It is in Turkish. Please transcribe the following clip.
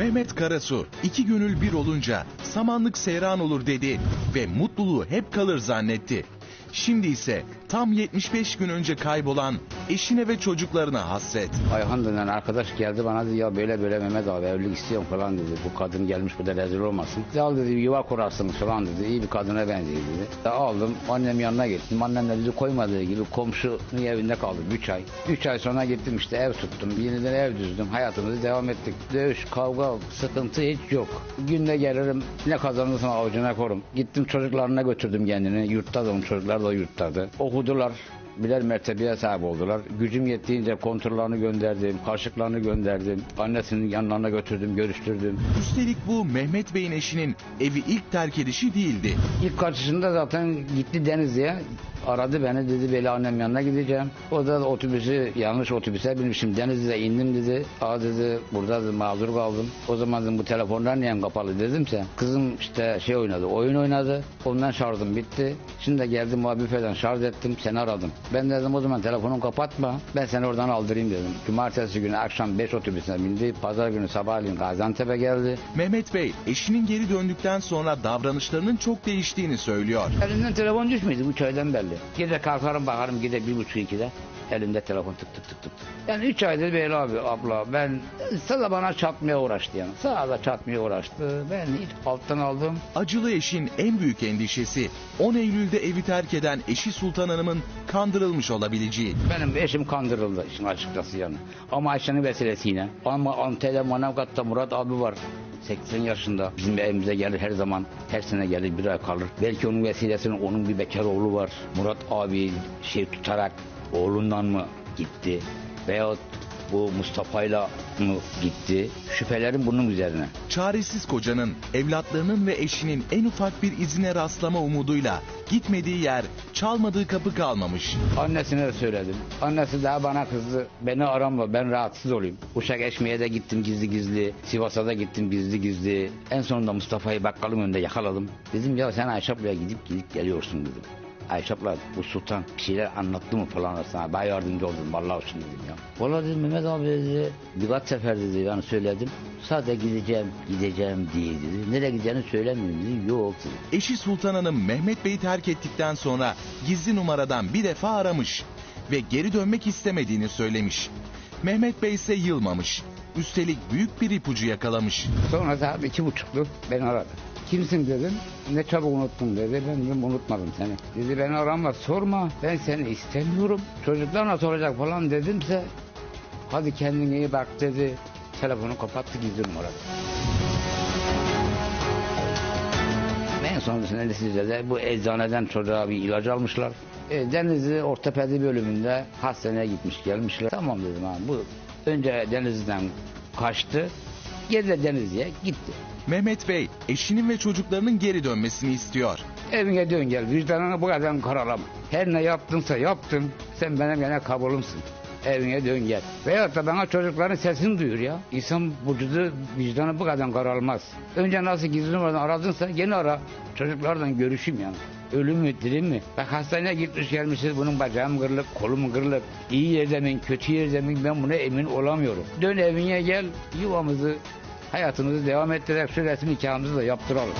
Mehmet Karasu iki gönül bir olunca samanlık seyran olur dedi ve mutluluğu hep kalır zannetti. Şimdi ise tam 75 gün önce kaybolan eşine ve çocuklarına hasret. Ayhan denen arkadaş geldi bana dedi ya böyle böyle Mehmet abi evlilik istiyorum falan dedi. Bu kadın gelmiş burada rezil olmasın. Al dedi yuva kurarsınız falan dedi. İyi bir kadına benziyor dedi. Aldım annem yanına gittim. Annem de bizi koymadığı gibi komşunun evinde kaldım 3 ay. 3 ay sonra gittim işte ev tuttum. Yeniden ev düzdüm. Hayatımızı devam ettik. Dövüş, kavga, sıkıntı hiç yok. Günde gelirim ne kazanırsam avucuna korum. Gittim çocuklarına götürdüm kendini. Yurtta da çocuklar da yurttadı. Okudular birer mertebeye sahip oldular. Gücüm yettiğince kontrollerini gönderdim, kaşıklarını gönderdim. Annesinin yanlarına götürdüm, görüştürdüm. Üstelik bu Mehmet Bey'in eşinin evi ilk terk edişi değildi. İlk kaçışında zaten gitti Denizli'ye. Aradı beni dedi böyle annem yanına gideceğim. O da otobüsü yanlış otobüse binmişim. Denizli'de indim dedi. Aa dedi burada dedi, mağdur kaldım. O zaman dedim bu telefonlar niye kapalı dedimse. Kızım işte şey oynadı oyun oynadı. Ondan şarjım bitti. Şimdi de geldim büfeden şarj ettim seni aradım. Ben dedim o zaman telefonu kapatma. Ben seni oradan aldırayım dedim. Cumartesi günü akşam 5 otobüsüne bindi. Pazar günü sabahleyin Gaziantep'e geldi. Mehmet Bey eşinin geri döndükten sonra davranışlarının çok değiştiğini söylüyor. Elimden telefon düşmedi 3 aydan belli. Gece kalkarım bakarım gide bir buçuk ikide. Elimde telefon tık tık tık tık. Yani 3 aydır böyle abi abla ben sana bana çatmaya uğraştı yani. Sağa da çatmaya uğraştı. Ben hiç alttan aldım. Acılı eşin en büyük endişesi 10 Eylül'de evi terk eden eşi Sultan Hanım'ın kandırılmış olabileceği. Benim eşim kandırıldı işin açıkçası yani. Ama Ayşe'nin vesilesiyle. Ama Antalya Manavgat'ta Murat abi var. 80 yaşında bizim evimize gelir her zaman her sene gelir bir ay kalır. Belki onun vesilesiyle onun bir bekar oğlu var. Murat abi şey tutarak oğlundan mı gitti veyahut bu Mustafa'yla mı gitti? Şüphelerim bunun üzerine. Çaresiz kocanın evlatlarının ve eşinin en ufak bir izine rastlama umuduyla gitmediği yer, çalmadığı kapı kalmamış. Annesine de söyledim. Annesi daha bana kızdı. Beni arama ben rahatsız olayım. Uşak Eşme'ye de gittim gizli gizli. Sivas'a da gittim gizli gizli. En sonunda Mustafa'yı bakkalın önünde yakaladım. Dedim ya sen Ayşe gidip gidip geliyorsun dedim. Ayşe abla bu sultan bir şeyler anlattı mı falan sana. Ben yardımcı oldum vallahi olsun dedim ya. Vallahi dedim Mehmet abi dedi. Birkaç sefer dedi yani söyledim. Sadece gideceğim gideceğim diye dedi. Nereye gideceğini söylemiyorum dedi. Yok dedi. Eşi Sultan Hanım Mehmet Bey'i terk ettikten sonra gizli numaradan bir defa aramış ve geri dönmek istemediğini söylemiş. Mehmet Bey ise yılmamış. Üstelik büyük bir ipucu yakalamış. Sonra saat iki buçuktu beni aradı. Kimsin dedim. Ne çabuk unuttun dedi. Ben dedim unutmadım seni. Dedi beni arama sorma. Ben seni istemiyorum. Çocuklar nasıl olacak falan dedimse. Hadi kendine iyi bak dedi. Telefonu kapattı gizli numarada. En sonrasında neticede bu eczaneden çocuğa bir ilaç almışlar. E, Denizli ortopedi bölümünde hastaneye gitmiş gelmişler. Tamam dedim abi bu önce Denizli'den kaçtı. Geri de Denizli'ye gitti. Mehmet Bey eşinin ve çocuklarının geri dönmesini istiyor. Evine dön gel. Vicdanını bu kadar karalama. Her ne yaptınsa yaptın. Sen benim gene kabulümsün. Evine dön gel. Veyahut da bana çocukların sesini duyur ya. İnsan vücudu vicdanı bu kadar karalmaz. Önce nasıl gizli numaradan aradınsa gene ara. Çocuklardan görüşüm yani. Ölüm mü dirim mi? Bak hastaneye gitmiş gelmişiz bunun bacağım kırılık, kolum kırılık. İyi yerde mi, kötü yerde mi ben buna emin olamıyorum. Dön evine gel, yuvamızı, hayatımızı devam ettirerek şu resim nikahımızı da yaptıralım.